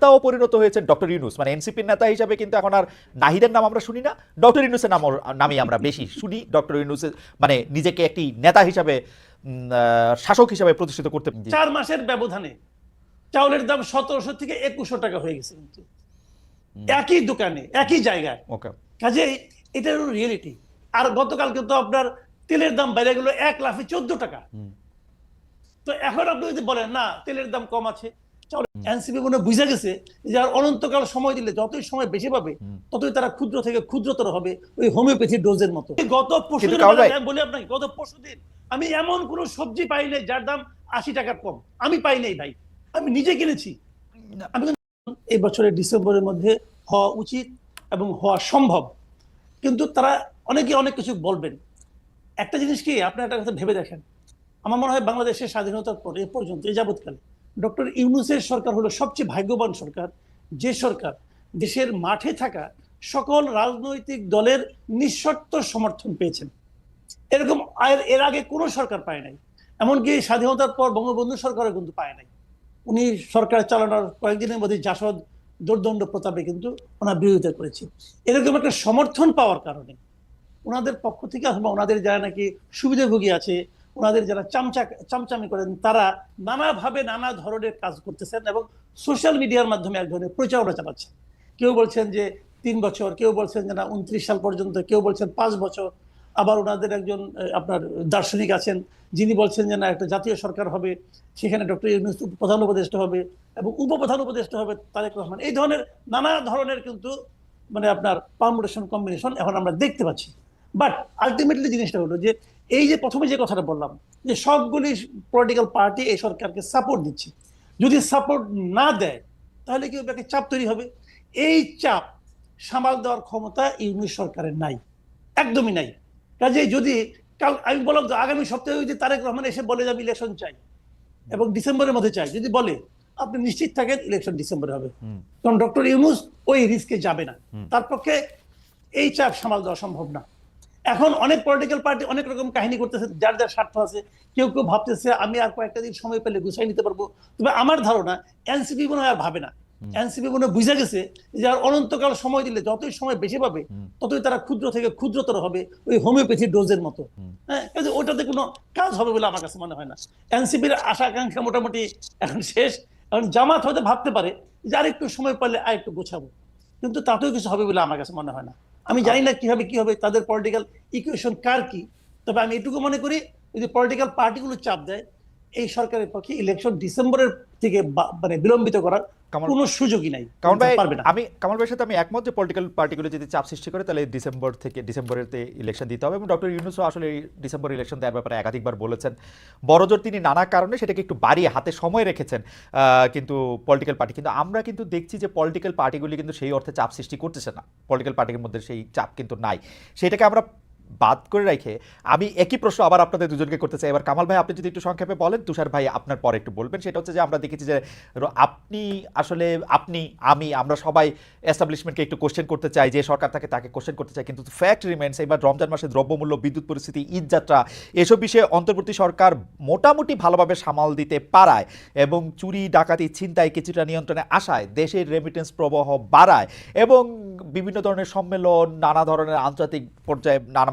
নেতাও পরিণত হয়েছেন ডক্টর ইউনুস। মানে এনসিপির নেতা হিসাবে কিন্তু এখন আর নাহিদের নাম আমরা শুনি না। ডক্টর ইউনুসের নাম নামই আমরা বেশি শুনি। ডক্টর ইউনুসের মানে নিজেকে একটি নেতা হিসাবে শাসক হিসাবে প্রতিষ্ঠিত করতে চার মাসের ব্যবধানে চাউলের দাম সতেরোশো থেকে একুশশো টাকা হয়ে গেছে কিন্তু। একই দোকানে একই জায়গায়। ওকে। কাজে এটা হলো রিয়েলিটি আর গতকালকে তো আপনার তেলের দাম বেড়ে গেল এক লাফে চোদ্দ টাকা। তো এখন আপনি যদি বলেন না তেলের দাম কম আছে। এনসিপি মনে বুঝে গেছে যে আর অনন্তকাল সময় দিলে যতই সময় বেশি পাবে ততই তারা ক্ষুদ্র থেকে ক্ষুদ্রতর হবে ওই হোমিওপ্যাথি ডোজের মতো। গত পরশু বলি আপনাকে গত পরশু দিন আমি এমন কোন সবজি পাই নাই যার দাম আশি টাকার কম। আমি পাই নাই ভাই। আমি নিজে কিনেছি। আমি এই বছরের ডিসেম্বরের মধ্যে হওয়া উচিত এবং হওয়া সম্ভব। কিন্তু তারা অনেকে অনেক কিছু বলবেন। একটা জিনিস কি আপনি একটা কথা ভেবে দেখেন। আমার মনে হয় বাংলাদেশের স্বাধীনতার পর এ পর্যন্ত এই যাবৎকালে ডক্টর ইউনুসের সরকার হলো সবচেয়ে ভাগ্যবান সরকার। যে সরকার দেশের মাঠে থাকা সকল রাজনৈতিক দলের নিঃশর্ত সমর্থন পেয়েছেন। এরকম এর আগে কোনো সরকার পায় নাই। এমনকি স্বাধীনতার পর বঙ্গবন্ধু সরকারও কিন্তু পায় নাই। উনি সরকার চালানোর কয়েকদিনের মধ্যে জাসদ দুর্দণ্ড প্রতাপে কিন্তু ওনার বিরোধিতা করেছে। এরকম একটা সমর্থন পাওয়ার কারণে ওনাদের পক্ষ থেকে অথবা ওনাদের যারা নাকি সুবিধাভোগী আছে ওনাদের যারা চামচা চামচামি করেন, তারা নানাভাবে নানা ধরনের কাজ করতেছেন এবং সোশ্যাল মিডিয়ার মাধ্যমে এক ধরনের প্রচারণা চালাচ্ছেন। কেউ বলছেন যে তিন বছর, কেউ বলছেন যে না, উনত্রিশ সাল পর্যন্ত, কেউ বলছেন পাঁচ বছর। আবার ওনাদের একজন আপনার দার্শনিক আছেন, যিনি বলছেন যে না, একটা জাতীয় সরকার হবে, সেখানে ডক্টর ইউনুস প্রধান উপদেষ্টা হবে এবং উপপ্রধান উপদেষ্টা হবে তারেক রহমান। এই ধরনের নানা ধরনের কিন্তু মানে আপনার পারমুটেশন কম্বিনেশন এখন আমরা দেখতে পাচ্ছি। বাট আলটিমেটলি জিনিসটা হলো যে এই যে প্রথমে যে কথাটা বললাম যে সবগুলি পলিটিক্যাল পার্টি এই সরকারকে সাপোর্ট দিচ্ছে। যদি সাপোর্ট না দেয় তাহলে কি একটা চাপ তৈরি হবে? এই চাপ সামাল দেওয়ার ক্ষমতা ইউনিট সরকারের নাই। একদমই নাই। কাজে যদি কাল আমি বললাম তো আগামী সপ্তাহে যদি তারেক রহমান এসে বলে যে আমি ইলেকশন চাই এবং ডিসেম্বরের মধ্যে চাই। যদি বলে আপনি নিশ্চিত থাকেন ইলেকশন ডিসেম্বরে হবে। কারণ ডক্টর ইউনুস ওই রিস্কে যাবে না। তার পক্ষে এই চাপ সামাল দেওয়া সম্ভব না। এখন অনেক পলিটিক্যাল পার্টি অনেক রকম কাহিনী করতেছে যার যার স্বার্থ আছে কেউ কেউ ভাবতেছে আমি আর কয়েকটা দিন সময় পেলে গুছাই নিতে পারব। তবে আমার ধারণা এনসিপি মনে আর ভাবে না। এনসিপি মনে বুঝে গেছে যে আর অনন্তকাল সময় দিলে যতই সময় বেশি পাবে ততই তারা ক্ষুদ্র থেকে ক্ষুদ্রতর হবে ওই হোমিওপ্যাথি ডোজের মতো। হ্যাঁ ওটাতে কোনো কাজ হবে বলে আমার কাছে মনে হয় না। এনসিপির আশা আকাঙ্ক্ষা মোটামুটি এখন শেষ। এখন জামাত হয়তো ভাবতে পারে যে আর একটু সময় পেলে আর একটু গোছাবো। কিন্তু তাতেও কিছু হবে বলে আমার কাছে মনে হয় না। আমি জানি না কীভাবে কি হবে তাদের পলিটিক্যাল ইকুয়েশন কার কি, তবে আমি এটুকু মনে করি, যদি পলিটিক্যাল পার্টিগুলো চাপ দেয়, এই সরকারের পক্ষে ইলেকশন ডিসেম্বরের থেকে মানে বিলম্বিত করার কোনো সুযোগই নাই। কামাল ভাই আমি কামাল ভাইয়ের সাথে আমি একমত যে পলিটিক্যাল পার্টিগুলো যদি চাপ সৃষ্টি করে তাহলে ডিসেম্বর থেকে ডিসেম্বরেতে ইলেকশন দিতে হবে। এবং ডক্টর ইউনুসও আসলে ডিসেম্বর ইলেকশন দেওয়ার ব্যাপারে একাধিকবার বলেছেন। বড়জোর তিনি নানা কারণে সেটাকে একটু বাড়িয়ে হাতে সময় রেখেছেন আহ, কিন্তু পলিটিক্যাল পার্টি কিন্তু আমরা কিন্তু দেখছি যে পলিটিক্যাল পার্টিগুলি কিন্তু সেই অর্থে চাপ সৃষ্টি করতেছে না। পলিটিক্যাল পার্টির মধ্যে সেই চাপ কিন্তু নাই। সেটাকে আমরা বাদ করে রেখে আমি একই প্রশ্ন আবার আপনাদের দুজনকে করতে চাই। এবার কামাল ভাই, আপনি যদি একটু সংক্ষেপে বলেন, তুষার ভাই আপনার পরে একটু বলবেন। সেটা হচ্ছে যে আমরা দেখেছি যে আপনি আসলে, আপনি, আমি, আমরা সবাই এস্টাবলিশমেন্টকে একটু কোশ্চেন করতে চাই, যে সরকার থাকে তাকে কোশ্চেন করতে চাই। কিন্তু ফ্যাক্ট রিমেন্স এবার রমজান মাসে দ্রব্যমূল্য, বিদ্যুৎ পরিস্থিতি, ঈদ যাত্রা, এসব বিষয়ে অন্তর্বর্তী সরকার মোটামুটি ভালোভাবে সামাল দিতে পারায় এবং চুরি, ডাকাতি, ছিনতাই কিছুটা নিয়ন্ত্রণে আসায় দেশের রেমিটেন্স প্রবাহ বাড়ায় এবং বিভিন্ন ধরনের সম্মেলন, নানা ধরনের আন্তর্জাতিক পর্যায়ে নানা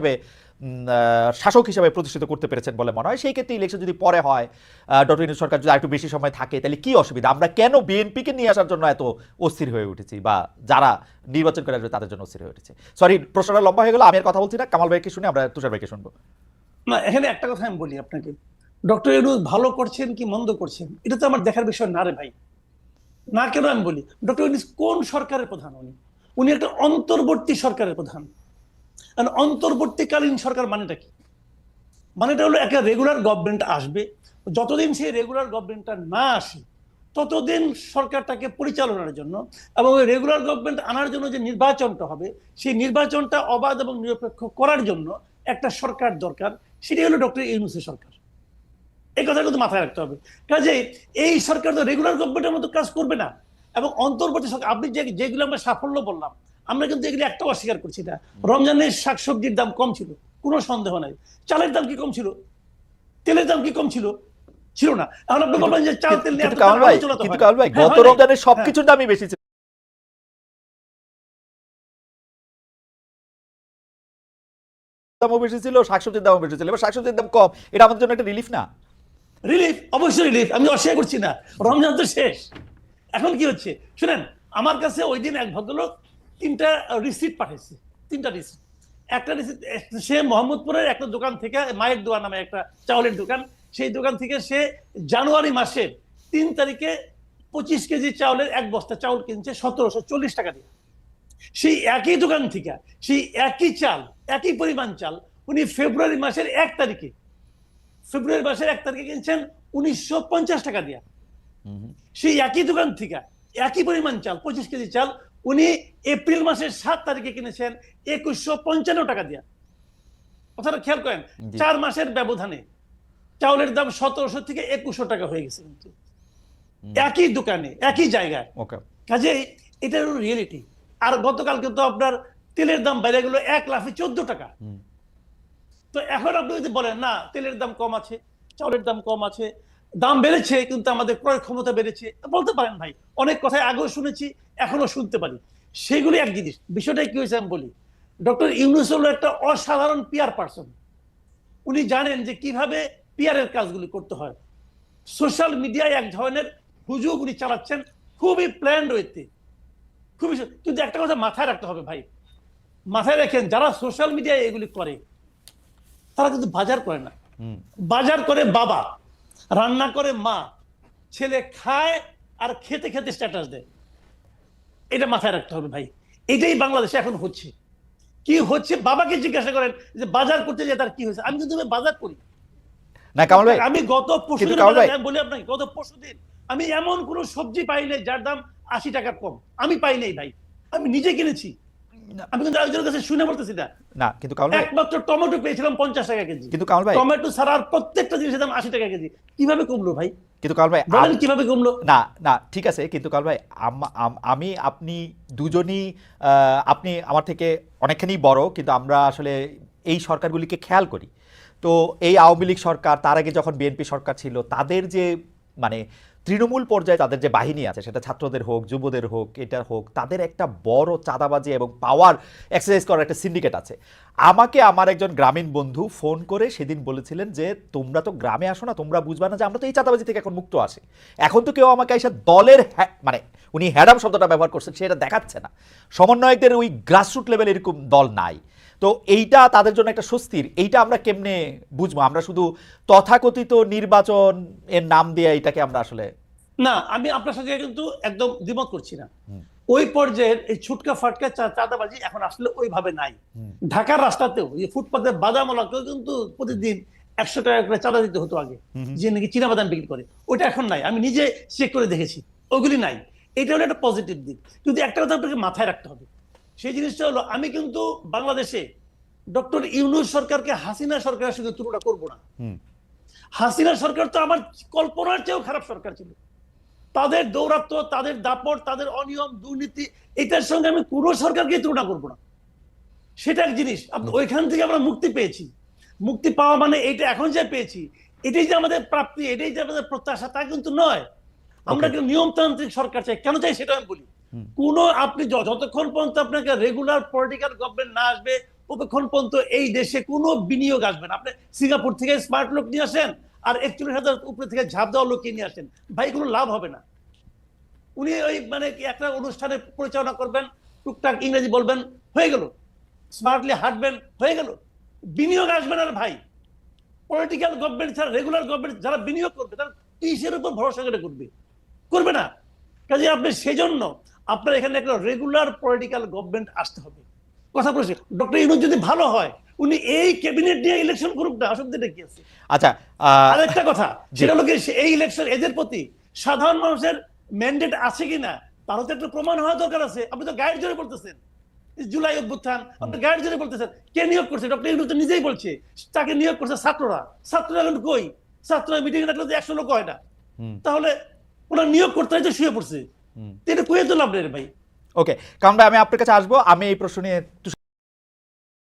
আহ, শাসক হিসাবে প্রতিষ্ঠিত করতে পেরেছেন বলে মনে হয়। সেই ক্ষেত্রে ইলেকশন যদি পরে হয় ডক্টর ইউনুস সরকার যদি একটু বেশি সময় থাকে তাহলে কি অসুবিধা? আমরা কেন বিএনপিকে নিয়ে আসার জন্য এত অস্থির হয়ে উঠেছি? বা যারা নির্বাচন করে আসবে তাদের জন্য অস্থির হয়ে উঠেছে। সরি প্রশ্নটা লম্বা হয়ে গেল আমি আর কথা বলছি না। কামাল ভাইকে শুনে আমরা তুষার ভাইকে শুনব। না এখানে একটা কথা আমি বলি আপনাকে। ডক্টর ইউনুস ভালো করছেন কি মন্দ করছেন? এটা তো আমার দেখার বিষয় না রে ভাই। না কেন আমি বলি? ডক্টর ইউনুস কোন সরকারের প্রধান উনি? উনি একটা অন্তর্বর্তী সরকারের প্রধান। আর অন্তর্বর্তীকালীন সরকার মানেটা কি? মানেটা হলো একটা রেগুলার গভর্নমেন্ট আসবে, যতদিন সেই রেগুলার গভর্নমেন্টটা না আসে, ততদিন সরকারটাকে পরিচালনার জন্য এবং ওই রেগুলার গভর্নমেন্ট আনার জন্য যে নির্বাচনটা হবে, সেই নির্বাচনটা অবাধ এবং নিরপেক্ষ করার জন্য একটা সরকার দরকার সেটি হলো ডক্টর ইউনুসের সরকার। এই কথা কিন্তু মাথায় রাখতে হবে। কাজে এই সরকার তো রেগুলার গভর্নমেন্টের মতো কাজ করবে না। এবং অন্তর্বর্তী সরকার, আপনি যে যেগুলো আমরা সাফল্য বললাম আমরা কিন্তু এগুলো একটাও অস্বীকার করছি না। রমজানের শাকসবজির দাম কম ছিল কোনো সন্দেহ নাই। চালের দাম কি কম ছিল? তেলের দাম কি কম ছিল? ছিল না। এখন আপনি বলবেন যে চাল তেল নিয়ে হয় ভাই হ্যাঁ, গত রমজানের সবকিছুর দামই বেশি ছিল। দামও বেশি ছিল শাকসবজির দামও বেশি ছিল। এবার শাকসবজির দাম কম এটা আমাদের জন্য একটা রিলিফ না? রিলিফ অবশ্যই রিলিফ আমি অস্বীকার করছি না। রমজান তো শেষ। এখন কি হচ্ছে? শুনেন আমার কাছে ওই দিন এক ভদ্রলোক তিনটা রিসিপ্ট পাঠিয়েছে তিনটা রিসিপ্ট একটা রিসিপ্ট সে মোহাম্মদপুরের একটা দোকান থেকে মায়ের দোয়া নামে একটা চাউলের দোকান সেই দোকান থেকে সে জানুয়ারি মাসের তিন তারিখে পঁচিশ কেজি চাউলের এক বস্তা চাউল কিনছে সতেরোশো চল্লিশ টাকা দিয়ে। সেই একই দোকান থেকে সেই একই চাল একই পরিমাণ চাল উনি ফেব্রুয়ারি মাসের এক তারিখে ফেব্রুয়ারি মাসের এক তারিখে কিনছেন উনিশশো পঞ্চাশ টাকা দিয়ে। সেই একই দোকান থেকে একই পরিমাণ চাল পঁচিশ কেজি চাল উনি এপ্রিল মাসের সাত তারিখে কিনেছেন একুশশো পঞ্চান্ন টাকা দিয়ে। কথাটা খেয়াল করেন চার মাসের ব্যবধানে চাউলের দাম সতেরোশো থেকে একুশশো টাকা হয়ে গেছে। কিন্তু একই দোকানে একই জায়গায়। ওকে। কাজেই এটা হলো রিয়েলিটি আর গতকাল কিন্তু আপনার তেলের দাম বেড়ে গেল এক লাফে চোদ্দ টাকা। তো এখন আপনি যদি বলেন না তেলের দাম কম আছে চাউলের দাম কম আছে দাম বেড়েছে কিন্তু আমাদের ক্রয় ক্ষমতা বেড়েছে। বলতে পারেন ভাই অনেক কথাই আগেও শুনেছি এখনও শুনতে পারি। সেগুলি এক জিনিস বিষয়টা কি হয়েছে আমি বলি। ডক্টর ইউনুস হলো একটা অসাধারণ পিয়ার পার্সন উনি জানেন যে কীভাবে পিয়ারের কাজগুলি করতে হয়। সোশ্যাল মিডিয়ায় এক ধরনের হুজুগ উনি চালাচ্ছেন খুবই প্ল্যান্ড ওয়েতে খুবই কিন্তু একটা কথা মাথায় রাখতে হবে ভাই। মাথায় রাখেন যারা সোশ্যাল মিডিয়ায় এগুলি করে তারা কিন্তু বাজার করে না। বাজার করে বাবা। রান্না করে মা ছেলে খায় আর খেতে খেতে স্ট্যাটাস দেয়। এটা মাথায় রাখতে হবে ভাই। এটাই বাংলাদেশে এখন হচ্ছে। কি হচ্ছে? বাবাকে জিজ্ঞাসা করেন যে বাজার করতে যে তার কি হয়েছে? আমি কিন্তু বাজার করি। না কামাল ভাই আমি গত পরশু কিন্তু বলি আপনাকে গত পরশু দিন আমি এমন কোন সবজি পাই নাই যার দাম আশি টাকা কম। আমি পাই নাই ভাই। আমি নিজে কিনেছি। আমি কিন্তু কাছে শুনে বলতেছি না না কিন্তু কামাল ভাই একমাত্র টমেটো পেয়েছিলাম পঞ্চাশ টাকা কেজি। কিন্তু কামাল ভাই টমেটো প্রত্যেকটা জিনিসের দাম আশি টাকা কেজি। কীভাবে কমলো ভাই? কিন্তু কামাল ভাই বলেন কীভাবে কমলো? না না ঠিক আছে কিন্তু কাল ভাই আম- আপনি দুজনই আহ, আপনি আমার থেকে অনেকখানি বড় কিন্তু আমরা আসলে এই সরকারগুলিকে খেয়াল করি। তো এই আওয়ামী লীগ সরকার তার আগে যখন বিএনপি সরকার ছিল তাদের যে মানে তৃণমূল পর্যায়ে তাদের যে বাহিনী আছে, সেটা ছাত্রদের হোক, যুবদের হোক এটা হোক, তাদের একটা বড় চাঁদাবাজি এবং পাওয়ার এক্সারসাইজ করার একটা সিন্ডিকেট আছে। আমাকে আমার একজন গ্রামীণ বন্ধু ফোন করে সেদিন বলেছিলেন যে, তোমরা তো গ্রামে আসো না, তোমরা বুঝবা না যে আমরা তো এই চাঁদাবাজি থেকে এখন মুক্ত আসি এখন তো কেউ আমাকে এসে দলের মানে উনি হ্যাডাম শব্দটা ব্যবহার করছেন, সেটা দেখাচ্ছে না। সমন্বয়কদের ওই গ্রাসরুট লেভেল এরকম দল নাই। তো এইটা তাদের জন্য একটা স্বস্তির এইটা আমরা কেমনে বুঝব? আমরা শুধু তথাকথিত নির্বাচন এর নাম দিয়ে এটাকে আমরা আসলে না আমি আপনার সাথে কিন্তু একদম দ্বিমত করছি না। ওই পর্যায়ের এই ছুটকা ফাটকা চাঁদাবাজি এখন আসলে ওইভাবে নাই। ঢাকার রাস্তাতেও এই ফুটপাতের বাদামওয়ালাকেও কিন্তু প্রতিদিন একশো টাকা করে চাঁদা দিতে হতো আগে। যে নাকি চীনা বাদাম বিক্রি করে। ওটা এখন নাই। আমি নিজে চেক করে দেখেছি। ওগুলি নাই। এটা হলো একটা পজিটিভ দিক। কিন্তু একটা কথা আপনাকে মাথায় রাখতে হবে সেই জিনিসটা হলো আমি কিন্তু বাংলাদেশে ডক্টর ইউনুস সরকারকে হাসিনা সরকারের সঙ্গে তুলনা করব না। হাসিনা সরকার তো আমার কল্পনার চেয়েও খারাপ সরকার ছিল। তাদের দৌরাত্ম তাদের দাপট তাদের অনিয়ম দুর্নীতি এটার সঙ্গে আমি কোনো সরকারকে তুলনা করব না। সেটা এক জিনিস। ওইখান থেকে আমরা মুক্তি পেয়েছি। মুক্তি পাওয়া মানে এইটা এখন যে পেয়েছি এটাই যে আমাদের প্রাপ্তি এটাই যে আমাদের প্রত্যাশা তা কিন্তু নয়। আমরা. কিন্তু নিয়মতান্ত্রিক সরকার চাই। কেন চাই সেটা আমি বলি। কোন আপনি যতক্ষণ পর্যন্ত আপনাকে রেগুলার পলিটিক্যাল গভর্নমেন্ট না আসবে, ততক্ষণ পর্যন্ত এই দেশে কোনো বিনিয়োগ আসবে না। আপনি সিঙ্গাপুর থেকে স্মার্ট লোক নিয়ে আসেন, আর একচল্লিশ হাজার উপরে থেকে ঝাঁপ দেওয়া লোক নিয়ে আসেন, ভাই, কোনো লাভ হবে না। উনি ওই মানে একটা অনুষ্ঠানে পরিচালনা করবেন, টুকটাক ইংরেজি বলবেন, হয়ে গেল। স্মার্টলি হাঁটবেন, হয়ে গেল। বিনিয়োগ আসবে না ভাই। পলিটিক্যাল গভর্নমেন্ট ছাড়া রেগুলার গভর্নমেন্ট যারা বিনিয়োগ করবে, তারা কিসের উপর ভরসা করে করবে। করবে না। কাজে আপনি সেজন্য আপনার এখানে একটা রেগুলার পলিটিক্যাল গভর্নমেন্ট আসতে হবে। কথা বলছি। ডক্টর ইউনুস যদি ভালো হয় উনি এই ক্যাবিনেট নিয়ে ইলেকশন করুক না অসুবিধাটা কি আছে? আচ্ছা আরেকটা কথা। সেটা হলো এই ইলেকশন এদের প্রতি সাধারণ মানুষের ম্যান্ডেট আছে কিনা তারও তো একটা প্রমাণ হওয়া দরকার আছে। আপনি তো গাইড জোরে বলতেছেন। জুলাই অভ্যুত্থান আপনি গাইড জোরে বলতেছেন। কে নিয়োগ করছে? ডক্টর ইউনুস তো নিজেই বলছে তাকে নিয়োগ করছে ছাত্ররা। ছাত্ররা এখন কই? ছাত্ররা মিটিং ডাকলে তো একশো লোক হয় না। তাহলে ওরা নিয়োগ করতে শুয়ে পড়ছে। এটা কুয়ে তো লাভ নেই ভাই। ওকে কারণ আমি আপনার কাছে আসব আমি এই প্রশ্ন নিয়ে